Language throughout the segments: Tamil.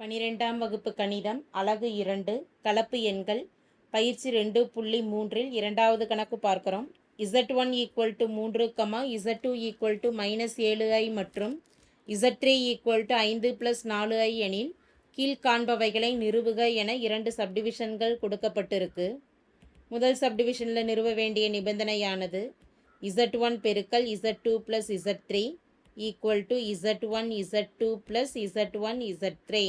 பனிரெண்டாம் வகுப்பு கணிதம் அலகு இரண்டு கலப்பு எண்கள் பயிற்சி ரெண்டு புள்ளி மூன்றில் இரண்டாவது கணக்கு பார்க்கிறோம். இசட் ஒன் ஈக்குவல் டு மூன்று comma Z two equal to minus ஏழு ஐ மற்றும் இசட் த்ரீ ஈக்குவல் டு ஐந்து ப்ளஸ் நாலு ஐ எனில் கீழ்காண்பவைகளை நிறுவுக என இரண்டு சப்டிவிஷன்கள் கொடுக்கப்பட்டிருக்கு. முதல் சப்டிவிஷனில் நிறுவ வேண்டிய நிபந்தனையானது இசட் ஒன் பெருக்கல் Z two plus Z three equal to Z one Z two plus Z one Z three.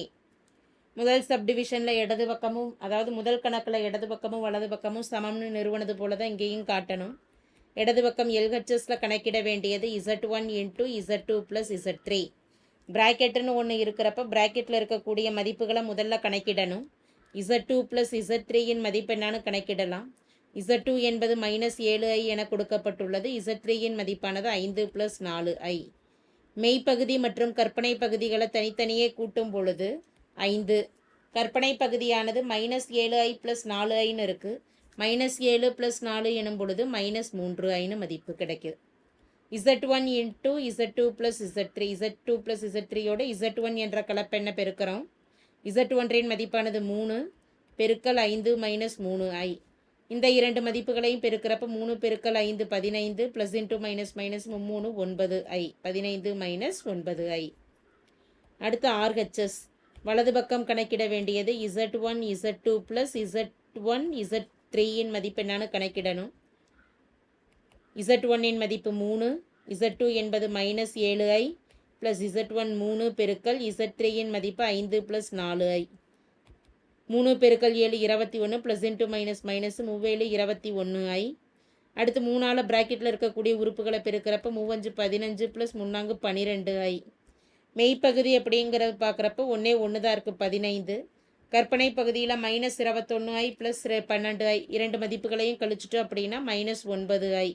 முதல் சப்டிவிஷனில் இடது பக்கமும் அதாவது முதல் கணக்கில் இடது பக்கமும் வலது பக்கமும் சமம்னு நிறுவனது போல தான் இங்கேயும் காட்டணும். இடது பக்கம் எல்ஹெச்எஸில் கணக்கிட வேண்டியது Z one into Z two plus Z three ப்ராக்கெட்டுன்னு ஒன்று இருக்கிறப்ப ப்ராக்கெட்டில் இருக்கக்கூடிய மதிப்புகளை முதல்ல கணக்கிடணும். இசட் டூ ப்ளஸ் இசட் த்ரீயின் மதிப்பு என்னான்னு கணக்கிடலாம். இசட் டூ என்பது மைனஸ் ஏழு ஐ என கொடுக்கப்பட்டுள்ளது. இசட் த்ரீயின் மதிப்பானது ஐந்து ப்ளஸ் நாலு ஐ மெய்ப்பகுதி மற்றும் கற்பனை பகுதிகளை தனித்தனியே கூட்டும் பொழுது ஐந்து. கற்பனை பகுதியானது மைனஸ் ஏழு ஐ ப்ளஸ் நாலு ஐன்னு இருக்குது மைனஸ் ஏழு ப்ளஸ் நாலு எனும் பொழுது மைனஸ் மூன்று ஐன்னு மதிப்பு கிடைக்குது. Z one into Z two plus Z three Z two plus Z த்ரீயோட இசட் ஒன் என்ற கலப்பெண்ணை பெருக்கிறோம்? இசட் ஒன்றின் மதிப்பானது மூணு பெருக்கல் ஐந்து மைனஸ் மூணு ஐ இந்த இரண்டு மதிப்புகளையும் பெருக்கிறப்ப மூணு பெருக்கல் ஐந்து பதினைந்து ப்ளஸ் இன்ட்டு மைனஸ் மைனஸ் மூணு ஒன்பது ஐ பதினைந்து மைனஸ் ஒன்பது ஐ அடுத்து ஆர்ஹெச்எஸ் வலது பக்கம் கணக்கிட வேண்டியது Z one Z two plus Z one Z த்ரீயின் மதிப்பு என்னான்னு கணக்கிடணும். இசட் ஒன்னின் மதிப்பு மூணு இசட் டூ என்பது மைனஸ் ஏழு ஐ ப்ளஸ் இசட் ஒன் மூணு பெருக்கல் இசட் த்ரீயின் மதிப்பு ஐந்து ப்ளஸ் நாலு ஐ மூணு பெருக்கல் ஏழு இருபத்தி ஒன்று ப்ளஸ் இன்ட்டு மைனஸ் மைனஸ் மூவேழு இருபத்தி ஒன்று ஐ அடுத்து மூணால் ப்ராக்கெட்டில் இருக்கக்கூடிய உறுப்புகளை பெருக்கிறப்ப மூவஞ்சு பதினஞ்சு ப்ளஸ் முன்னாங்கு பன்னிரெண்டு ஐ மெய்ப்பகுதி அப்படிங்கிறது பார்க்குறப்ப ஒன்றே ஒன்று தான் இருக்குது பதினைந்து. கற்பனை பகுதியில் மைனஸ் இருபத்தொன்று ஐ ப்ளஸ் பன்னெண்டு ஐ இரண்டு மதிப்புகளையும் கழிச்சிட்டோம் அப்படின்னா மைனஸ் ஒன்பது ஐ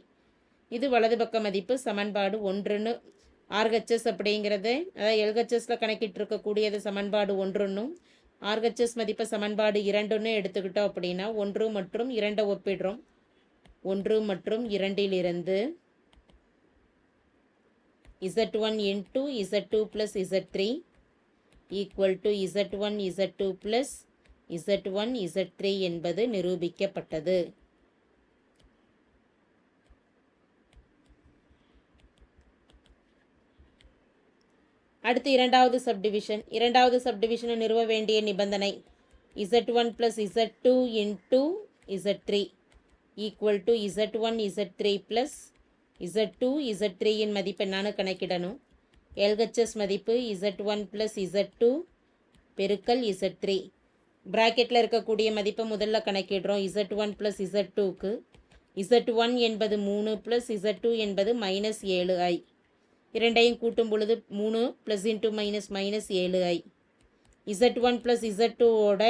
இது வலது பக்க மதிப்பு சமன்பாடு ஒன்றுன்னு. ஆர்ஹெச்எஸ் அப்படிங்கிறது அதாவது எல்ஹெச்எஸில் கணக்கிட்டு இருக்கக்கூடியது சமன்பாடு ஒன்றுன்னும். ஆர்ஹெச்எஸ் மதிப்பை சமன்பாடு இரண்டுன்னு எடுத்துக்கிட்டோம் அப்படின்னா ஒன்று மற்றும் இரண்டை ஒப்பிடுறோம். ஒன்று மற்றும் இரண்டிலிருந்து Z one into Z two plus Z three equal to Z one Z two plus Z one Z three என்பது நிரூபிக்கப்பட்டது. அடுத்து இரண்டாவது சப்டிவிஷன் இரண்டாவது சப்டிவிஷனை நிறுவ வேண்டிய நிபந்தனை Z one plus Z two into Z three equal to Z one Z three plus Z two Z த்ரீயின் மதிப்பு என்னன்னு கணக்கிடணும். எல்ஹெச்எஸ் மதிப்பு Z one plus Z two பெருக்கல் இசட் த்ரீ. ப்ராக்கெட்டில் இருக்கக்கூடிய மதிப்பை முதல்ல கணக்கிடுறோம். இசட் ஒன் ப்ளஸ் இசட் டூக்கு இசட் ஒன் என்பது மூணு ப்ளஸ் இசட் டூ என்பது மைனஸ் ஏழு ஐ. இரண்டையும் கூட்டும் பொழுது மூணு ப்ளஸ் இன்ட்டு மைனஸ் மைனஸ் ஏழு i. Z one plus Z டூவோட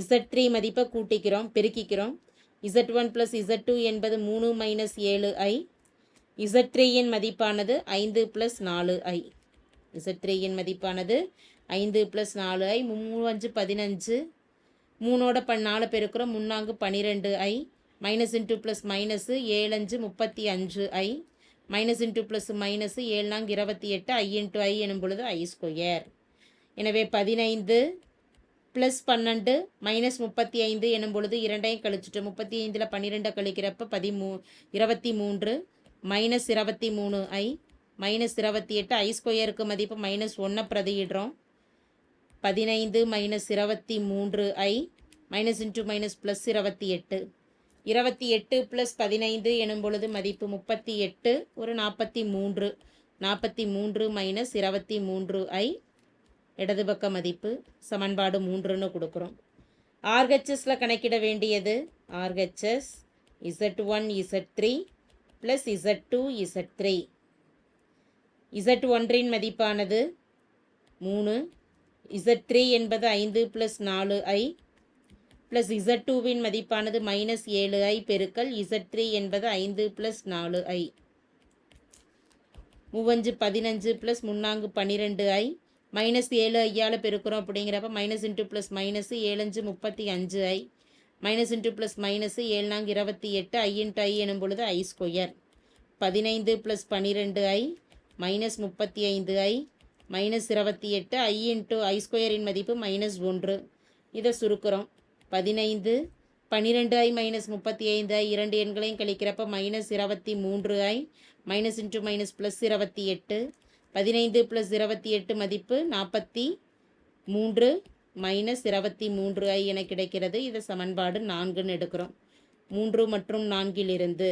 இசட் த்ரீ மதிப்பை கூட்டிக்கிறோம் பெருக்கிக்கிறோம். Z one plus Z two என்பது மூணு மைனஸ் ஏழு ஐ. இசட் த்ரீயின் மதிப்பானது ஐந்து ப்ளஸ் நாலு ஐ. இசட் த்ரீயின் மதிப்பானது ஐந்து ப்ளஸ் நாலு ஐ மூணு அஞ்சு பதினஞ்சு. மூணோட பன் நாலு பெருக்கிறோம் முன்னாங்கு பன்னிரெண்டு i. Minus into plus minus ஏழஞ்சு முப்பத்தி அஞ்சு i. Minus into plus minus ஏழு நாங்கு இருபத்தி எட்டு ஐ இன்ட்டு ஐ எனும் பொழுது ஐ ஸ்கொயர் எனவே பதினைந்து ப்ளஸ் பன்னெண்டு மைனஸ் முப்பத்தி ஐந்து எனும் பொழுது இரண்டையும் கழிச்சிட்டு முப்பத்தி ஐந்தில் பன்னிரெண்டை கழிக்கிறப்ப பதிமூ இருபத்தி மூன்று. மைனஸ் இருபத்தி மூணு ஐ மைனஸ் இருபத்தி எட்டு ஐ ஸ்கொயருக்கு மதிப்பு மைனஸ் ஒன்றை பிரதியிடுறோம். பதினைந்து மைனஸ் இருபத்தி மூன்று i minus into minus plus இருபத்தி எட்டு. இருபத்தி எட்டு ப்ளஸ் பதினைந்து எனும் பொழுது மதிப்பு முப்பத்தி எட்டு ஒரு நாற்பத்தி மூன்று. நாற்பத்தி மூன்று மைனஸ் இருபத்தி மூன்று ஐ இடது பக்க மதிப்பு சமன்பாடு மூன்றுன்னு கொடுக்குறோம். ஆர்ஹெச்எஸில் கணக்கிட வேண்டியது RHS Z one Z three plus Z two Z three. Z ஒன்றின் மதிப்பானது மூணு. இசட் த்ரீ என்பது ஐந்து ப்ளஸ் நாலு ஐ. ப்ளஸ் இசட் டூவின் மதிப்பானது மைனஸ் ஏழு ஐ பெருக்கல் இசட் த்ரீ என்பது ஐந்து ப்ளஸ் நாலு ஐ. மூவஞ்சு பதினஞ்சு ப்ளஸ் முன்னாங்கு பன்னிரெண்டு ஐ. மைனஸ் ஏழு ஐயால் பெருக்கிறோம் அப்படிங்கிறப்ப மைனஸ் இன்ட்டு ப்ளஸ் மைனஸ் ஏழஞ்சு முப்பத்தி அஞ்சு i. Minus into plus minus ஏழு நான்கு இருபத்தி எட்டு ஐ இன்ட்டு ஐ எனும் பொழுது ஐ ஸ்கொயர் பதினைந்து ப்ளஸ் பன்னிரெண்டு ஐ மைனஸ் முப்பத்தி ஐந்து ஐ மைனஸ் இருபத்தி எட்டு ஐ இன்ட்டு ஐ ஸ்கொயரின் மதிப்பு மைனஸ் ஒன்று. இதை சுருக்கிறோம். பதினைந்து பன்னிரெண்டு ஐ மைனஸ் முப்பத்தி ஐந்து ஐ இரண்டு எண்களையும் கழிக்கிறப்ப மைனஸ் இருபத்தி மூன்று i minus into minus plus இருபத்தி எட்டு. பதினைந்து ப்ளஸ் இருபத்தி எட்டு மதிப்பு நாற்பத்தி மூன்று. மைனஸ் இருபத்தி மூன்று ஐ என கிடைக்கிறது. இது சமன்பாடு நான்குன்னு எடுக்கிறோம். மூன்று மற்றும் நான்கிலிருந்து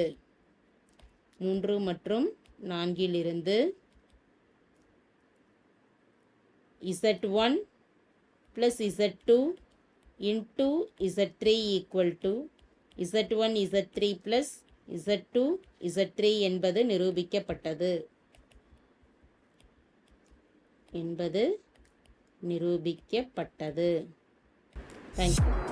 மூன்று மற்றும் நான்கிலிருந்து Z one plus Z two into Z three equal to Z one Z three plus Z two Z three என்பது நிரூபிக்கப்பட்டது. என்பது நிரூபிக்கப்பட்டது. தேங்க்யூ